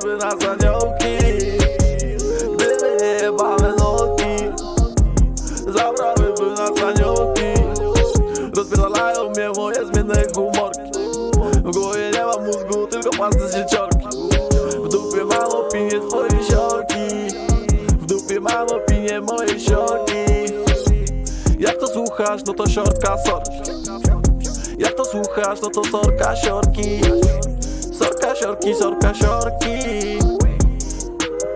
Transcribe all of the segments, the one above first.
gdyby nas aniołki Gdyby nie jebane nogi. Zabrałyby nas aniołki Rozpierdalają mnie moje zmienne humorki. W głowie nie mam mózgu, tylko pasy z dzieciorki. W dupie mam opinię twojej siorki W dupie mam opinię mojej siorki Jak to słuchasz, no to siorka sorki. Jak to słuchasz, no to sorka siorki siorki, sorka, siorki.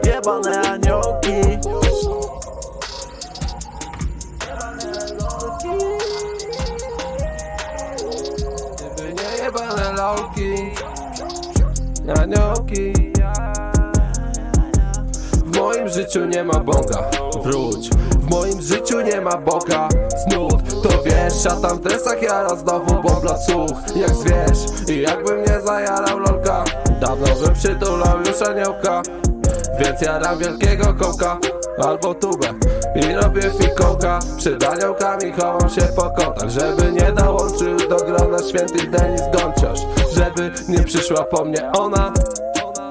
Jebane aniołki. Nie jebane lolki Aniołki. W moim życiu nie ma Boga. Wróć. W moim życiu nie ma Boga. Znów To wiesz, szatan w dresach jara znowu bobla słuch. Jak zwierz I jakbym nie zajarał lolka Dawno bym przytulał już aniołka Więc jaram wielkiego kołka Albo tubę i robię fikołka. Przed aniołkami chowam się po kątach Żeby nie dołączył do grona święty Denis Gonciarz. Żeby nie przyszła po mnie ona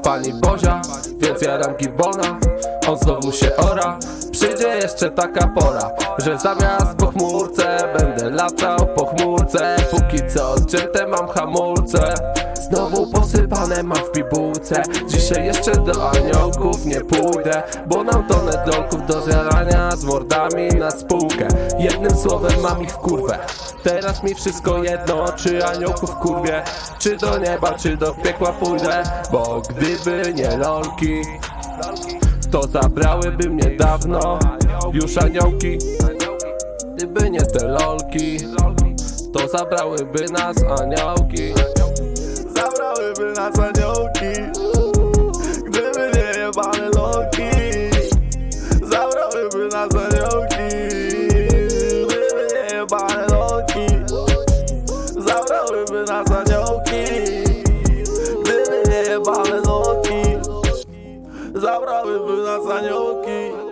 Pani Bozia, więc jaram gibona On znowu się ora. Przyjdzie jeszcze taka pora Że zamiast po chmurce Będę latał po chmurce. Póki co odcięte mam hamulce Znowu posypane mam w bibułce Dzisiaj jeszcze do aniołków nie pójdę Bo nam tonę dolków do zjarania Z mordami na spółkę. Jednym słowem mam ich w kurwę. Teraz mi wszystko jedno Czy aniołków kurwie Czy do nieba, czy do piekła pójdę Bo gdyby nie lolki To zabrałyby mnie dawno Już aniołki. Gdyby nie te lolki To zabrałyby nas aniołki gdyby na aniołki Gdyby nie jebane loki Zabrałyby nas aniołki Gdyby nie jebane loki Zabrałyby nas aniołki Gdyby nie jebane loki Zabrałyby nas aniołki